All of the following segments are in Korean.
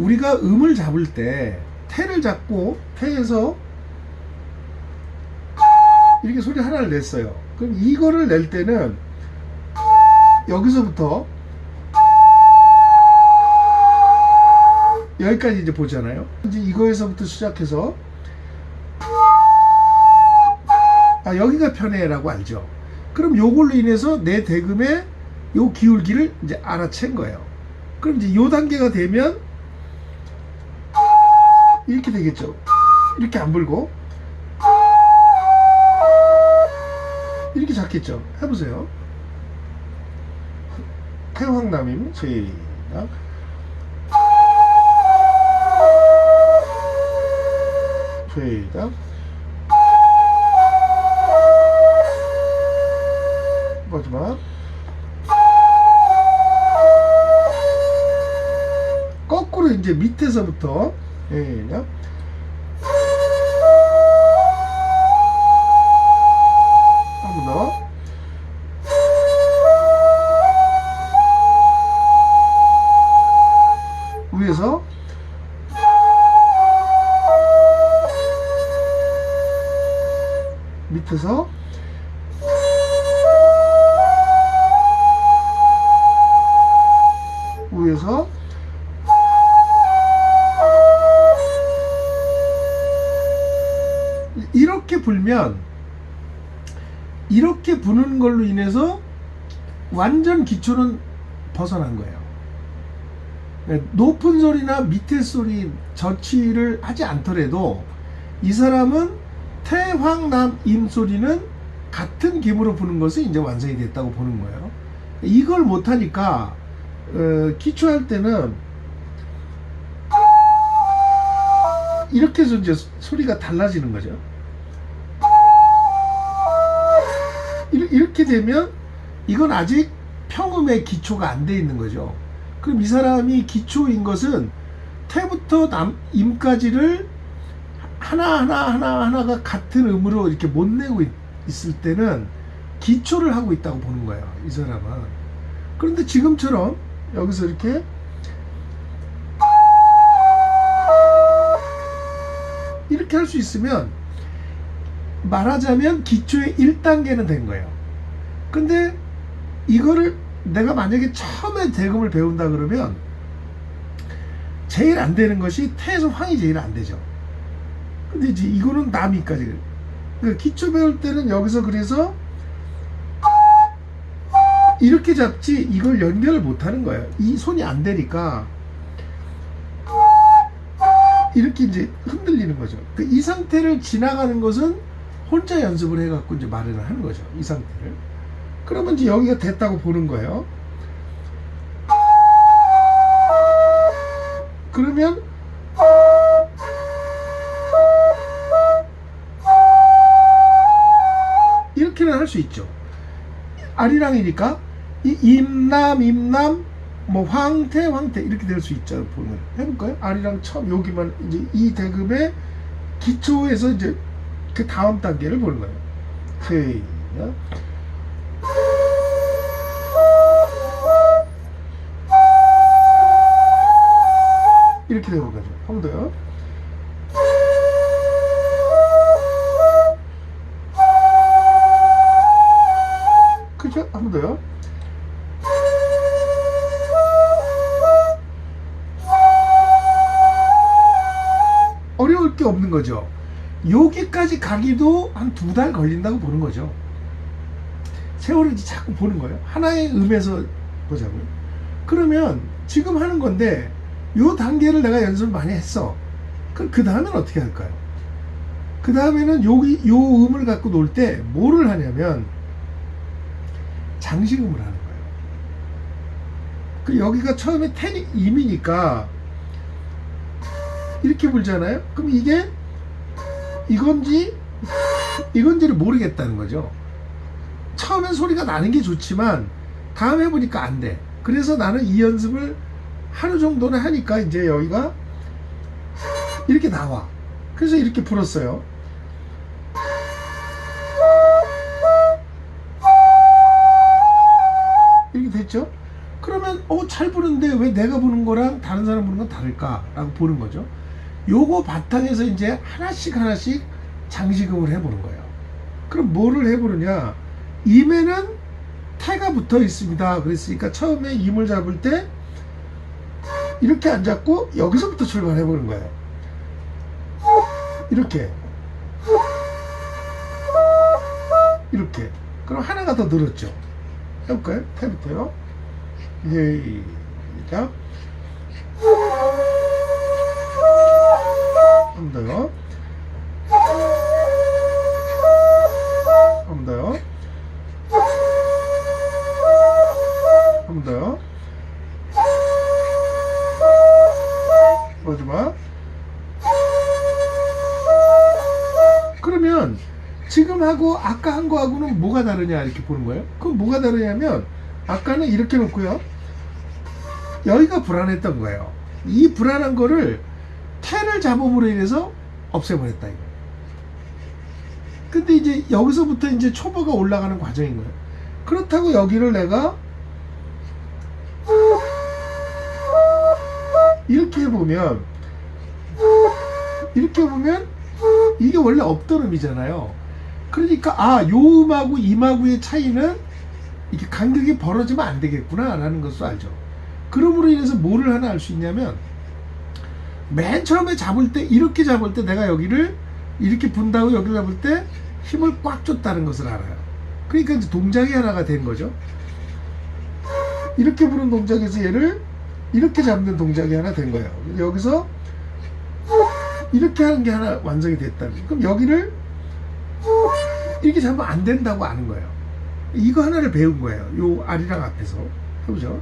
우리가 음을 잡을 때 태를 잡고 태에서 이렇게 소리 하나를 냈어요. 그럼 이거를 낼 때는 여기서부터 여기까지 이제 보잖아요. 이제 이거에서부터 시작해서 아 여기가 편해라고 알죠. 그럼 요걸로 인해서 내 대금의 요 기울기를 이제 알아챈 거예요. 그럼 이제 요 단계가 되면 이렇게 되겠죠. 이렇게 안 불고 이렇게 잡겠죠. 해보세요. 태황남임 시작. 시작. 마지막. 거꾸로 이제 밑에서부터 시작. 한번 더. 위에서 밑에서 위에서 불면 이렇게 부는 걸로 인해서 완전 기초는 벗어난 거예요. 네, 높은 소리나 밑에 소리 저치를 하지 않더라도 이 사람은 태황남 임 소리는 같은 기무로 부는 것이 이제 완성이 됐다고 보는 거예요. 이걸 못하니까 어, 기초할 때는 이렇게 해서 이제 소리가 달라지는 거죠. 이렇게 되면 이건 아직 평음의 기초가 안 돼 있는 거죠. 그럼 이 사람이 기초인 것은 태부터 남, 임까지를 하나하나 하나하나가 같은 음으로 이렇게 못 내고 있, 있을 때는 기초를 하고 있다고 보는 거예요. 이 사람은. 그런데 지금처럼 여기서 이렇게 이렇게 할 수 있으면 말하자면 기초의 1단계는 된 거예요. 근데 이거를 내가 만약에 처음에 대금을 배운다 그러면 제일 안 되는 것이 태에서 황이 제일 안 되죠. 근데 이제 이거는 남이까지. 그러니까 기초 배울 때는 여기서 그래서 이렇게 잡지 이걸 연결을 못 하는 거예요. 이 손이 안 되니까 이렇게 이제 흔들리는 거죠. 그 이 상태를 지나가는 것은 혼자 연습을 해갖고 이제 마련을 하는 거죠. 이 상태를. 그러면 이제 여기가 됐다고 보는 거예요. 그러면 이렇게는 할 수 있죠. 아리랑이니까 이 임남 임남 뭐 황태 황태 이렇게 될 수 있죠. 보면 해볼까요? 아리랑 처음 여기만 이제 이 대금의 기초에서 이제 그 다음 단계를 거예요. 시작. 이렇게 되는 거죠. 한 번 더요. 그죠? 한 번 더요. 어려울 게 없는 거죠. 여기까지 가기도 한 두 달 걸린다고 보는 거죠. 세월을 자꾸 보는 거예요. 하나의 음에서 보자고요. 그러면 지금 하는 건데 요 단계를 내가 연습을 많이 했어. 그럼 그 다음엔 어떻게 할까요? 그 다음에는 여기 요 음을 갖고 놀 때 뭐를 하냐면 장식음을 하는 거예요. 그 여기가 처음에 텐이 임이니까 이렇게 불잖아요. 그럼 이게 이건지 이건지를 모르겠다는 거죠. 처음엔 소리가 나는 게 좋지만 다음 해보니까 안 돼. 그래서 나는 이 연습을 하루 정도는 하니까 이제 여기가 이렇게 나와. 그래서 이렇게 불었어요. 이렇게 됐죠? 그러면 어 잘 부는데 왜 내가 부는 거랑 다른 사람 부는 건 다를까라고 보는 거죠. 요거 바탕에서 이제 하나씩 하나씩 장식음을 해보는 거예요. 그럼 뭐를 해보느냐? 임에는 태가 붙어 있습니다. 그랬으니까 처음에 임을 잡을 때 이렇게 안 잡고 여기서부터 출발해 보는 거예요. 이렇게 이렇게 그럼 하나가 더 늘었죠. 해볼까요? 태부터요. 예, 시작. 한 번 더요. 한 번 더요. 한 번 더요. 마지막. 그러면 지금 하고 아까 한 거하고는 뭐가 다르냐 이렇게 보는 거예요. 그럼 뭐가 다르냐면 아까는 이렇게 놓고요. 여기가 불안했던 거예요. 이 불안한 거를 태를 잡음으로 인해서 없애버렸다 이거. 근데 이제 여기서부터 이제 초보가 올라가는 과정인 거예요. 그렇다고 여기를 내가 이렇게 해보면 이렇게 보면 이게 원래 없던 음이잖아요. 그러니까 아, 요 음하고 이 음하고의 차이는 이렇게 간격이 벌어지면 안 되겠구나라는 것을 알죠. 그럼으로 인해서 뭐를 하나 알 수 있냐면 맨 처음에 잡을 때 이렇게 잡을 때 내가 여기를 이렇게 분다고 여기를 잡을 때 힘을 꽉 줬다는 것을 알아요. 그러니까 이제 동작이 하나가 된 거죠. 이렇게 부는 동작에서 얘를 이렇게 잡는 동작이 하나 된 거예요. 여기서 이렇게 하는 게 하나 완성이 됐다. 그럼 여기를 이렇게 잡으면 안 된다고 아는 거예요. 이거 하나를 배운 거예요. 요 아리랑 앞에서 해보죠.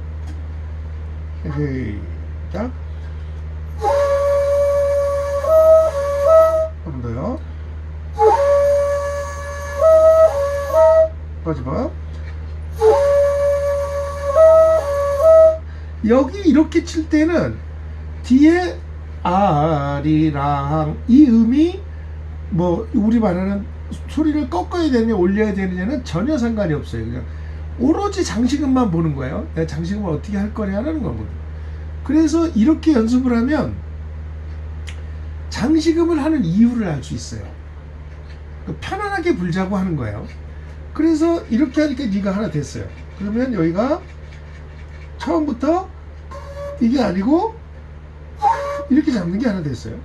시 마지막. 여기 이렇게 칠 때는 뒤에 아리랑 이 음이 뭐 우리 말하는 소리를 꺾어야 되느냐 올려야 되느냐는 전혀 상관이 없어요. 그냥 오로지 장식음만 보는 거예요. 장식음을 어떻게 할 거냐라는 거거든. 그래서 이렇게 연습을 하면 장식음을 하는 이유를 알 수 있어요. 그 편안하게 불자고 하는 거예요. 그래서 이렇게 하니까 네가 하나 됐어요. 그러면 여기가 처음부터 이게 아니고 이렇게 잡는 게 하나 됐어요.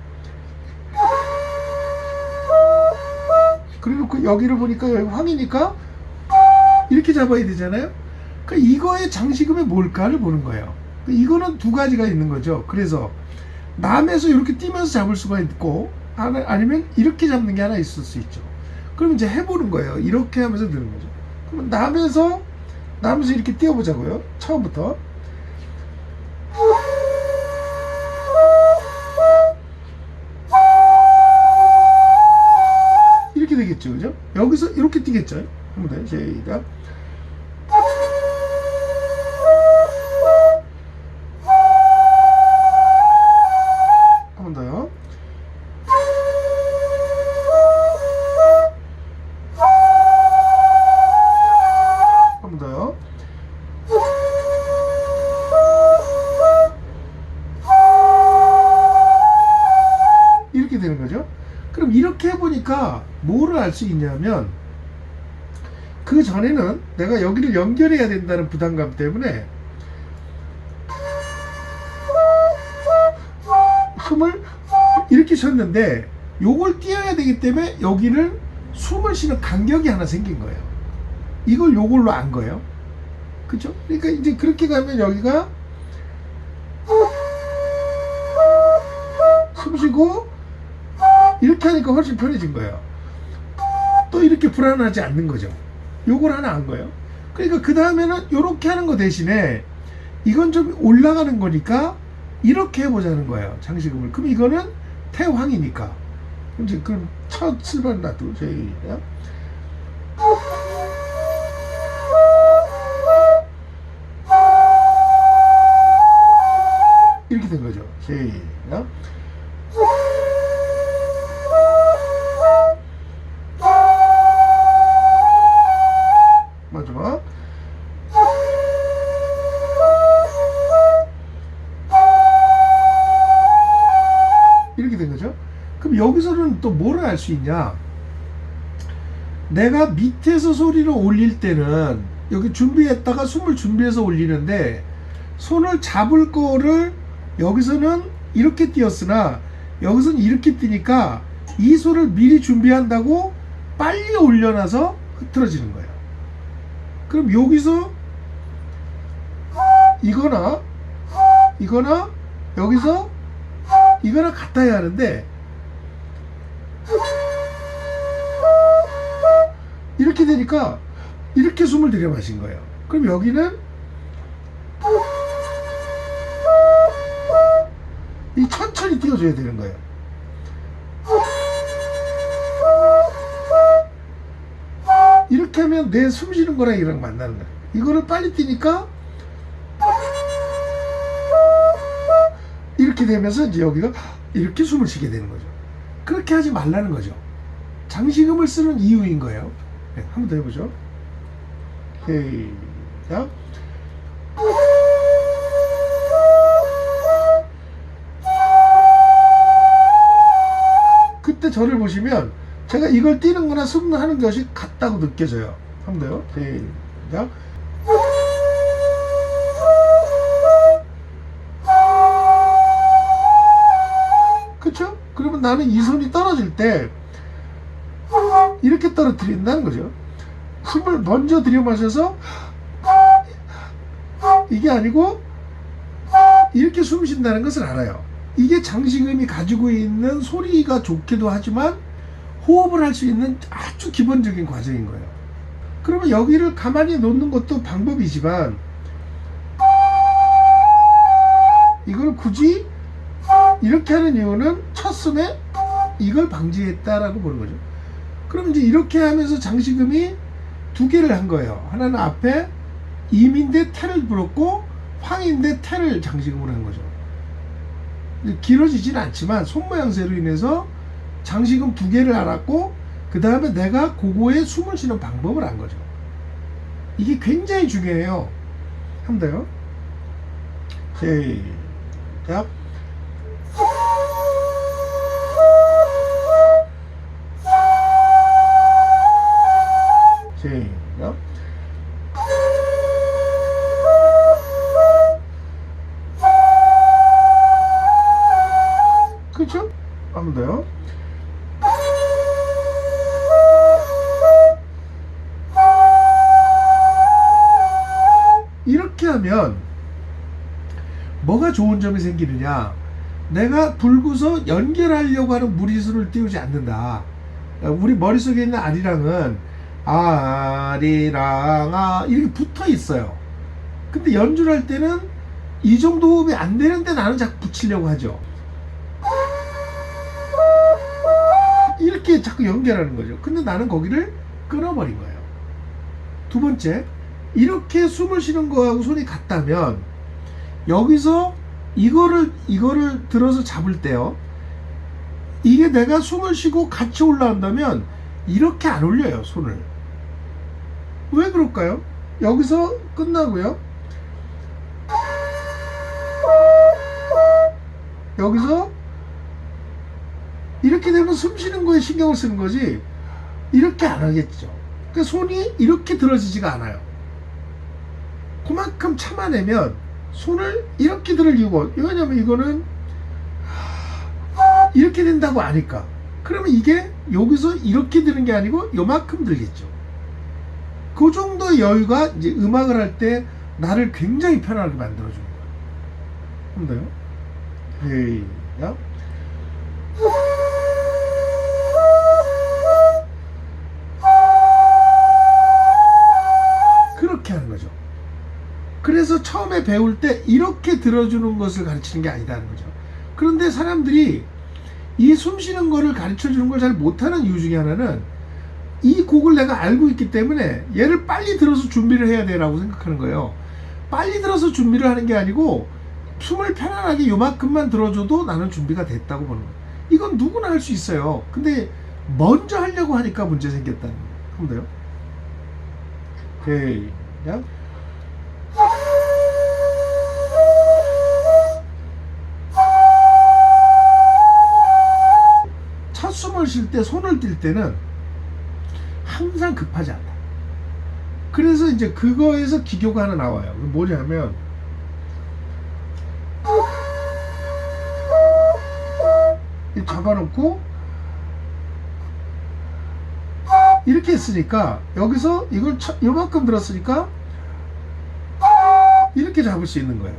그래놓고 여기를 보니까 여기 황이니까 이렇게 잡아야 되잖아요. 그러니까 이거의 장식음이 뭘까를 보는 거예요. 그러니까 이거는 두 가지가 있는 거죠. 그래서 남에서 이렇게 뛰면서 잡을 수가 있고 아니- 아니면 이렇게 잡는 게 하나 있을 수 있죠. 그럼 이제 해보는 거예요. 이렇게 하면서 드는 거죠. 그러면 남에서 남에서 이렇게 뛰어보자고요. 처음부터. 이렇게 되겠죠, 그죠? 여기서 이렇게 뛰겠죠. 한번 더, 시작. 알 수 있냐면 그 전에는 내가 여기를 연결해야 된다는 부담감 때문에 숨을 이렇게 쉬었는데 요걸 띄어야 되기 때문에 여기를 숨을 쉬는 간격이 하나 생긴 거예요. 이걸 요걸로 안 거예요. 그죠? 그러니까 이제 그렇게 가면 여기가 숨 쉬고 이렇게 하니까 훨씬 편해진 거예요. 또 이렇게 불안하지 않는 거죠. 요걸 하나 한 거예요. 그러니까 그 다음에는 이렇게 하는 거 대신에 이건 좀 올라가는 거니까 이렇게 해보자는 거예요. 장식음을. 그럼 이거는 태왕이니까. 이제 그럼 첫 출발 놔두 저희 이렇게 된 거죠. 시작. 또 뭐를 알 수 있냐? 내가 밑에서 소리를 올릴 때는 여기 준비했다가 숨을 준비해서 올리는데 손을 잡을 거를 여기서는 이렇게 띄었으나 여기서는 이렇게 뛰니까 이 손을 미리 준비한다고 빨리 올려놔서 흐트러지는 거예요. 그럼 여기서 이거나 이거나 여기서 이거나 같아야 하는데 이렇게 되니까 이렇게 숨을 들여 마신 거예요. 그럼 여기는 이 천천히 띄워줘야 되는 거예요. 이렇게 하면 내 숨 쉬는 거랑 이랑 만나는 거예요. 이거를 빨리 뛰니까 이렇게 되면서 이제 여기가 이렇게 숨을 쉬게 되는 거죠. 그렇게 하지 말라는 거죠. 장식음을 쓰는 이유인 거예요. 네, 한번 더 해보죠. 시작. 그때 저를 보시면 제가 이걸 뛰는 거나 숨하는 것이 같다고 느껴져요. 한 번 더요. 시작. 그쵸? 그러면 나는 이 손이 떨어질 때 이렇게 떨어뜨린다는 거죠. 숨을 먼저 들여 마셔서 이게 아니고 이렇게 숨 쉰다는 것을 알아요. 이게 장식음이 가지고 있는 소리가 좋기도 하지만 호흡을 할 수 있는 아주 기본적인 과정인 거예요. 그러면 여기를 가만히 놓는 것도 방법이지만 이걸 굳이 이렇게 하는 이유는 첫 숨에 이걸 방지했다라고 보는 거죠. 그럼 이제 이렇게 하면서 장식음이 두 개를 한 거예요. 하나는 앞에 임인데 태를 불었고 황인데 태를 장식음으로 한 거죠. 길어지진 않지만 손 모양새로 인해서 장식음 두 개를 알았고 그 다음에 내가 그거에 숨을 쉬는 방법을 안 거죠. 이게 굉장히 중요해요. 한번 더요. 시작. 시작. 그쵸? 한번 더요. 이렇게 하면 뭐가 좋은 점이 생기느냐? 내가 불고서 연결하려고 하는 무리수를 띄우지 않는다. 우리 머릿속에 있는 아리랑은 아리랑아 이렇게 붙어 있어요. 근데 연주를 할 때는 이 정도 호흡이 안 되는데 나는 자꾸 붙이려고 하죠. 이렇게 자꾸 연결하는 거죠. 근데 나는 거기를 끊어버린 거예요. 두 번째, 이렇게 숨을 쉬는 거하고 손이 같다면 여기서 이거를 이거를 들어서 잡을 때요. 이게 내가 숨을 쉬고 같이 올라온다면 이렇게 안 올려요 손을. 왜 그럴까요? 여기서 끝나고요. 여기서 이렇게 되면 숨 쉬는 거에 신경을 쓰는 거지 이렇게 안 하겠죠. 그러니까 손이 이렇게 들어지지가 않아요. 그만큼 참아내면 손을 이렇게 들을 이유가 왜냐면 이거는 이렇게 된다고 아니까 그러면 이게 여기서 이렇게 드는 게 아니고 요만큼 들겠죠 그 정도의 여유가 이제 음악을 할 때 나를 굉장히 편하게 만들어주는 거예요 한번 더요. 시작. 그렇게 하는 거죠. 그래서 처음에 배울 때 이렇게 들어주는 것을 가르치는 게 아니다는 거죠. 그런데 사람들이 이 숨 쉬는 거를 가르쳐 주는 걸 잘 못하는 이유 중에 하나는 이 곡을 내가 알고 있기 때문에 얘를 빨리 들어서 준비를 해야 돼라고 생각하는 거예요. 빨리 들어서 준비를 하는 게 아니고 숨을 편안하게 요만큼만 들어줘도 나는 준비가 됐다고 보는 거예요. 이건 누구나 할 수 있어요. 근데 먼저 하려고 하니까 문제 생겼다는 거예요. 한번 더요. 오케이. 야. 손을 쉴때 손을 띨 때는 항상 급하지 않다. 그래서 이제 그거에서 기교가 하나 나와요. 뭐냐면 이 잡아놓고 이렇게 했으니까 여기서 이걸 쳐- 요만큼 들었으니까 이렇게 잡을 수 있는 거예요.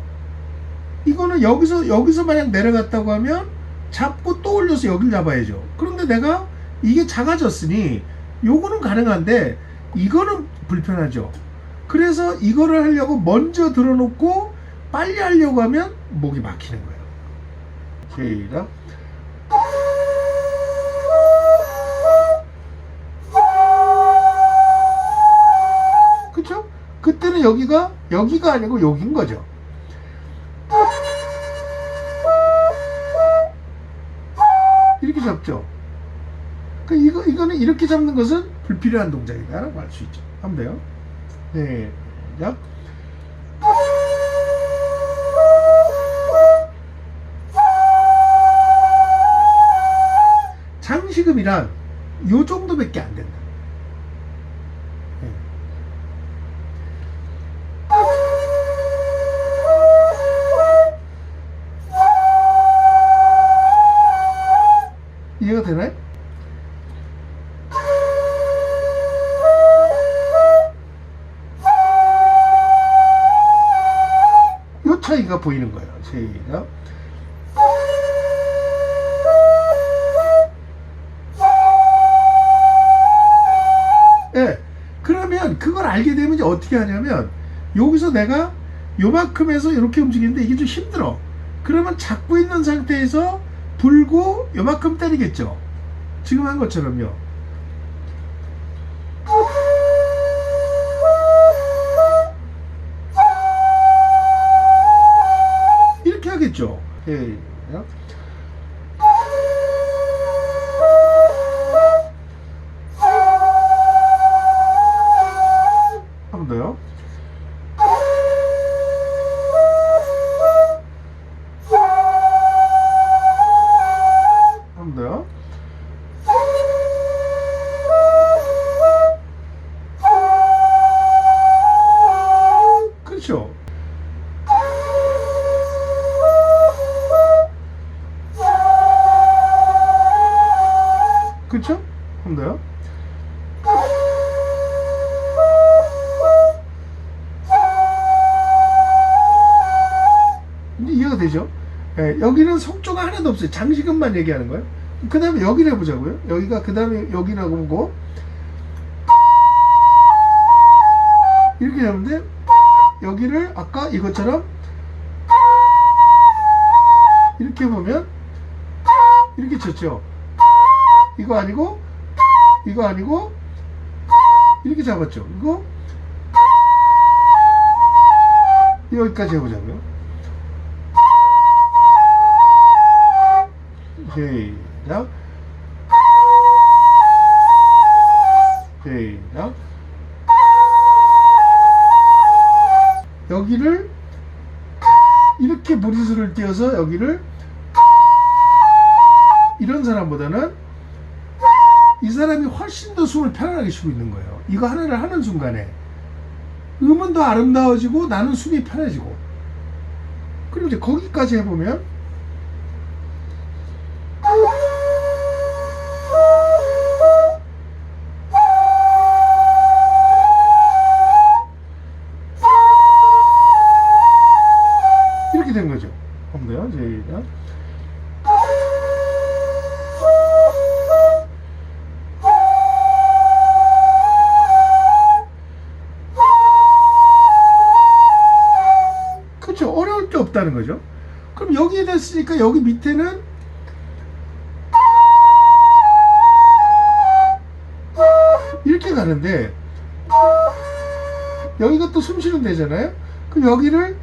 이거는 여기서 여기서 만약 내려갔다고 하면 잡고 또 올려서 여길 잡아야죠. 그런데 내가 이게 작아졌으니 요거는 가능한데 이거는 불편하죠. 그래서 이거를 하려고 먼저 들어놓고 빨리 하려고 하면 목이 막히는 거예요. 시작. 그쵸? 그때는 여기가 여기가 아니고 여긴 거죠. 이렇게 잡죠. 그 이거 이거는 이렇게 잡는 것은 불필요한 동작이다라고 할 수 있죠. 한번 돼요. 네. 자. 장시급이란 요 정도밖에 안 된다. 보이는 거예요. 시작. 예. 그러면 그걸 알게 되면 이제 어떻게 하냐면 여기서 내가 요만큼에서 이렇게 움직이는데 이게 좀 힘들어. 그러면 잡고 있는 상태에서 불고 요만큼 때리겠죠. 지금 한 것처럼요. 예. 한 하나도 없어요. 장식은만 얘기하는 거예요. 그 다음에 여기를 해보자고요. 여기가 그 다음에 여기라고 보고 이렇게 잡는데 여기를 아까 이것처럼 이렇게 보면 이렇게 쳤죠. 이거 아니고 이거 아니고 이렇게 잡았죠. 이거 여기까지 해보자고요. 시작. 시작. 여기를 이렇게 무리수를 띄어서 여기를 이런 사람보다는 이 사람이 훨씬 더 숨을 편안하게 쉬고 있는 거예요. 이거 하나를 하는 순간에 음은 더 아름다워지고 나는 숨이 편해지고 그리고 이제 거기까지 해보면 그렇죠. 어려울 게 없다는 거죠. 그럼 여기에 됐으니까 여기 밑에는 이렇게 가는데 여기가 또 숨 쉬는 데잖아요. 그럼 여기를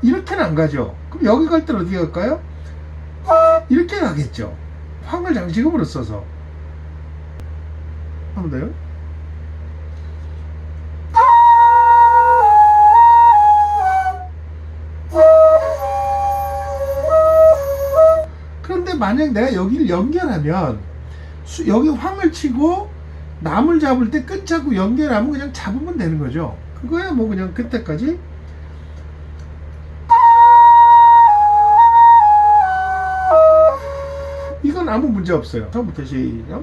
이렇게는 안 가죠. 그럼 여기 갈 때는 어디 갈까요? 이렇게 가겠죠. 황을 장식음으로 써서. 한번 더요. 만약 내가 여기를 연결하면 수- 여기 황을 치고 남을 잡을 때끈 잡고 연결하면 그냥 잡으면 되는 거죠. 그거야 뭐 그냥 그때까지 이건 아무 문제 없어요. 처음부터 시작.